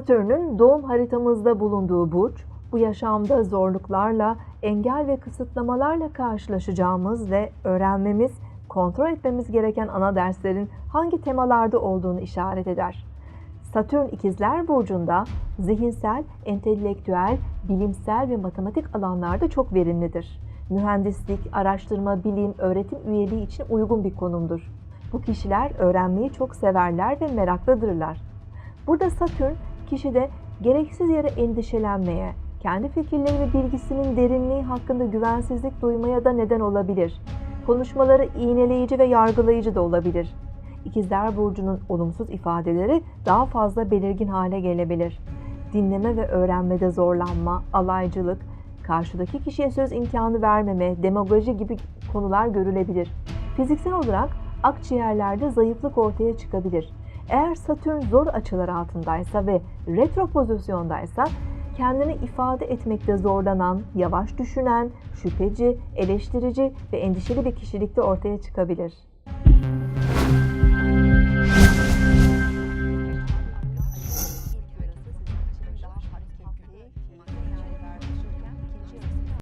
Satürn'ün doğum haritamızda bulunduğu burç, bu yaşamda zorluklarla, engel ve kısıtlamalarla karşılaşacağımız ve öğrenmemiz, kontrol etmemiz gereken ana derslerin hangi temalarda olduğunu işaret eder. Satürn ikizler burcunda zihinsel, entelektüel, bilimsel ve matematik alanlarda çok verimlidir. Mühendislik, araştırma, bilim, öğretim üyeliği için uygun bir konumdur. Bu kişiler öğrenmeyi çok severler ve meraklıdırlar. Burada Satürn kişide gereksiz yere endişelenmeye, kendi fikirleri ve bilgisinin derinliği hakkında güvensizlik duymaya da neden olabilir. Konuşmaları iğneleyici ve yargılayıcı da olabilir. İkizler Burcu'nun olumsuz ifadeleri daha fazla belirgin hale gelebilir. Dinleme ve öğrenmede zorlanma, alaycılık, karşıdaki kişiye söz imkanı vermeme, demagoji gibi konular görülebilir. Fiziksel olarak akciğerlerde zayıflık ortaya çıkabilir. Eğer Satürn zor açılar altındaysa ve retro pozisyondaysa kendini ifade etmekte zorlanan, yavaş düşünen, şüpheci, eleştirici ve endişeli bir kişilikte ortaya çıkabilir.